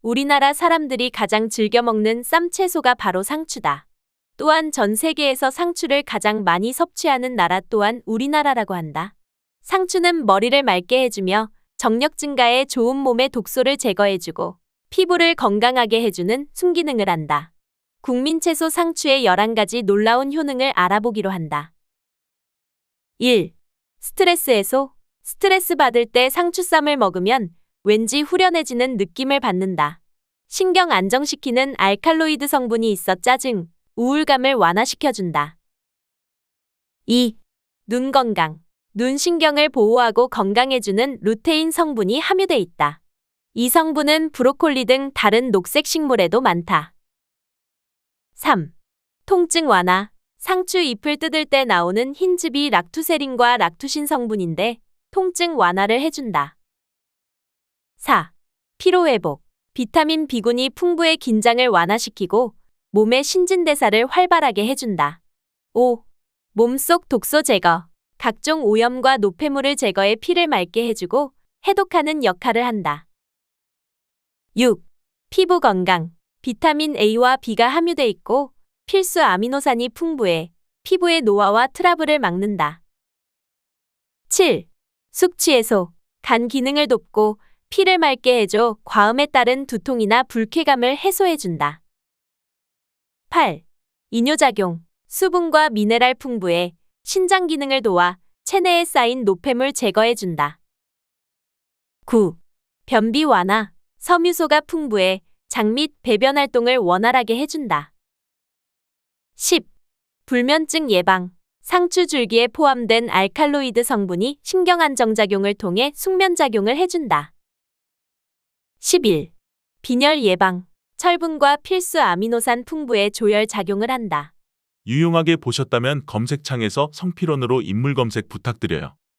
우리나라 사람들이 가장 즐겨 먹는 쌈채소가 바로 상추다. 또한 전 세계에서 상추를 가장 많이 섭취하는 나라 또한 우리나라라고 한다. 상추는 머리를 맑게 해주며 정력 증가에 좋은 몸의 독소를 제거해주고 피부를 건강하게 해주는 순기능을 한다. 국민 채소 상추의 11가지 놀라운 효능을 알아보기로 한다. 1. 스트레스 해소. 스트레스 받을 때 상추쌈을 먹으면 왠지 후련해지는 느낌을 받는다. 신경 안정시키는 알칼로이드 성분이 있어 짜증, 우울감을 완화시켜준다. 2. 눈 건강. 눈 신경을 보호하고 건강해주는 루테인 성분이 함유돼 있다. 이 성분은 브로콜리 등 다른 녹색 식물에도 많다. 3. 통증 완화. 상추 잎을 뜯을 때 나오는 흰즙이 락투세린과 락투신 성분인데 통증 완화를 해준다. 4. 피로회복. 비타민 B군이 풍부해 긴장을 완화시키고 몸의 신진대사를 활발하게 해준다. 5. 몸속 독소 제거. 각종 오염과 노폐물을 제거해 피를 맑게 해주고 해독하는 역할을 한다. 6. 피부 건강. 비타민 A와 B가 함유돼 있고 필수 아미노산이 풍부해 피부의 노화와 트러블을 막는다. 7. 숙취 해소. 간 기능을 돕고 피를 맑게 해줘 과음에 따른 두통이나 불쾌감을 해소해준다. 8. 이뇨작용. 수분과 미네랄 풍부해 신장 기능을 도와 체내에 쌓인 노폐물 제거해준다. 9. 변비 완화. 섬유소가 풍부해 장 및 배변 활동을 원활하게 해준다. 10. 불면증 예방. 상추 줄기에 포함된 알칼로이드 성분이 신경 안정작용을 통해 숙면작용을 해준다. 11. 빈혈 예방. 철분과 필수 아미노산 풍부에 조혈 작용을 한다. 유용하게 보셨다면 검색창에서 성필원으로 인물 검색 부탁드려요.